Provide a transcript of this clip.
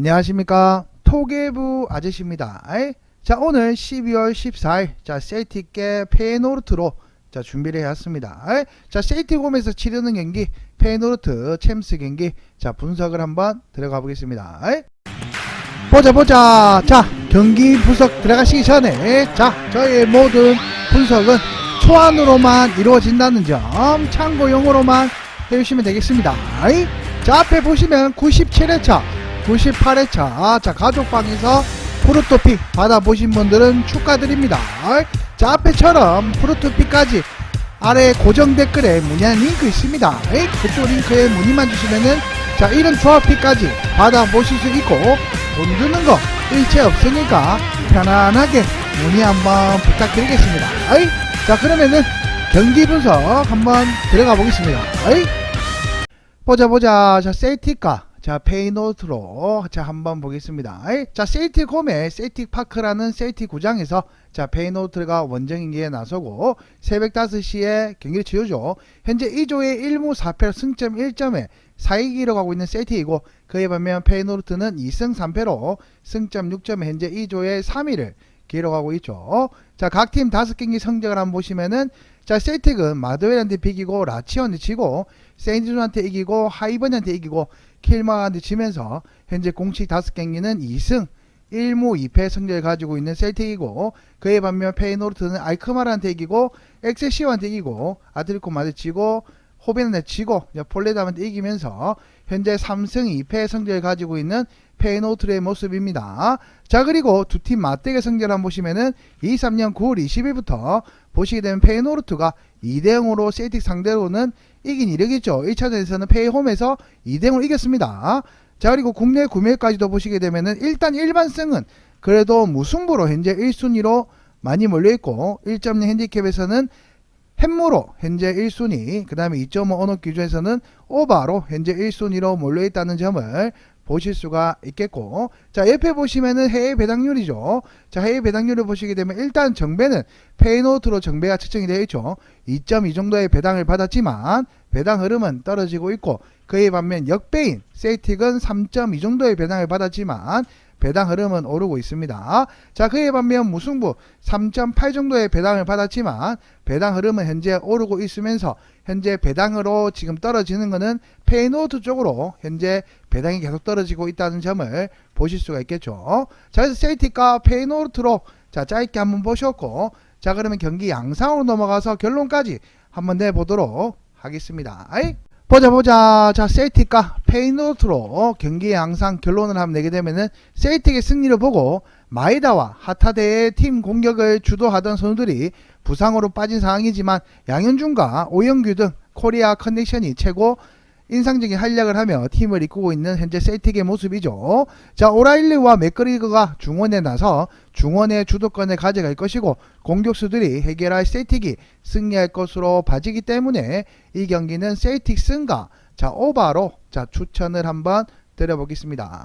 안녕하십니까? 토개부 아저씨입니다. 아이, 자 오늘 12월 14일 자 셀틱계 페노르트로 자 준비를 해왔습니다. 아이, 자 셀틱홈에서 치르는 경기 페노르트 챔스 경기 자 분석을 한번 들어가 보겠습니다. 아이. 보자 보자. 자 경기 분석 들어가시기 전에 자 저의 모든 분석은 초안으로만 이루어진다는 점 참고용으로만 해주시면 되겠습니다. 아이. 자 앞에 보시면 97회차 98회차. 자 가족방에서 프루토픽 받아보신 분들은 축하드립니다. 자 앞에처럼 프루토픽까지 아래 고정 댓글에 문의한 링크 있습니다. 그쪽 링크에 문의만 주시면은 자 이런 조합픽까지 받아보실 수 있고 돈 드는 거 일체 없으니까 편안하게 문의 한번 부탁드리겠습니다. 자 그러면은 경기 분석 한번 들어가 보겠습니다. 보자 보자. 자 셀틱과 자 페이노트로 자 한번 보겠습니다. 자 셀틱 홈의 셀틱 구장에서 자 페이노트가 원정 인기에 나서고 새벽 5시에 경기를 치르죠. 현재 2조의 1무 4패 승점 1점에 4위기로 가고 있는 셀틱이고 그에 반면 페이노트는 2승 3패로 승점 6점에 현재 2조의 3위를 기록하고 있죠. 자 각 팀 5경기 성적을 한번 보시면은 자 셀틱은 마드웰한테 비기고 라치온한테 지고 세인즈한테 이기고 하이번한테 이기고 킬마한테 지면서 현재 공식 5경기는 2승 1무 2패 성적을 가지고 있는 셀틱이고 그에 반면 페이노르트는 알크마르한테 이기고 엑세시오한테 이기고 아틀리코 마드 지고 호벤한테 지고 폴레담한테 이기면서 현재 3승 2패 성적을 가지고 있는 페이노트의 모습입니다. 자 그리고 두 팀 맞대결 성적을 한번 보시면은 23년 9월 20일부터 보시게 되면 페이노르트가 2대0으로 셀틱 상대로는 이긴 이력이죠. 1차전에서는 페이홈에서 2대0으로 이겼습니다. 자 그리고 국내 구매까지도 보시게 되면은 일단 일반승은 그래도 무승부로 현재 1순위로 많이 몰려있고 1.0 핸디캡에서는 햄무로 현재 1순위 그 다음에 2.5 언어 기준에서는 오바로 현재 1순위로 몰려있다는 점을 보실 수가 있겠고 자 옆에 보시면은 해외 배당률이죠. 자 해외 배당률을 보시게 되면 일단 정배는 페이노트로 정배가 측정이 되어 있죠. 2.2 정도의 배당을 받았지만 배당 흐름은 떨어지고 있고 그에 반면 역배인 세이틱은 3.2 정도의 배당을 받았지만 배당 흐름은 오르고 있습니다. 자, 그에 반면 무승부 3.8 정도의 배당을 받았지만 배당 흐름은 현재 오르고 있으면서 현재 배당으로 지금 떨어지는 것은 페이노트 쪽으로 현재 배당이 계속 떨어지고 있다는 점을 보실 수가 있겠죠. 자, 그래서 세이틱과 페이노트로 자, 짧게 한번 보셨고 자, 그러면 경기 양상으로 넘어가서 결론까지 한번 내보도록 하겠습니다. 보자 보자. 자 셀틱과 페이노트로 경기의 항상 결론을 한번 내게 되면은 셀틱의 승리를 보고 마이다와 하타대의 팀 공격을 주도하던 선수들이 부상으로 빠진 상황이지만 양현준과 오영규 등 코리아 컨디션이 최고 인상적인 활약을 하며 팀을 이끌고 있는 현재 셀틱의 모습이죠. 자, 오라일리와 맥그리그가 중원에 나서 중원의 주도권을 가져갈 것이고 공격수들이 해결할 셀틱이 승리할 것으로 봐지기 때문에 이 경기는 셀틱 승과 자, 오바로 자, 추천을 한번 드려보겠습니다.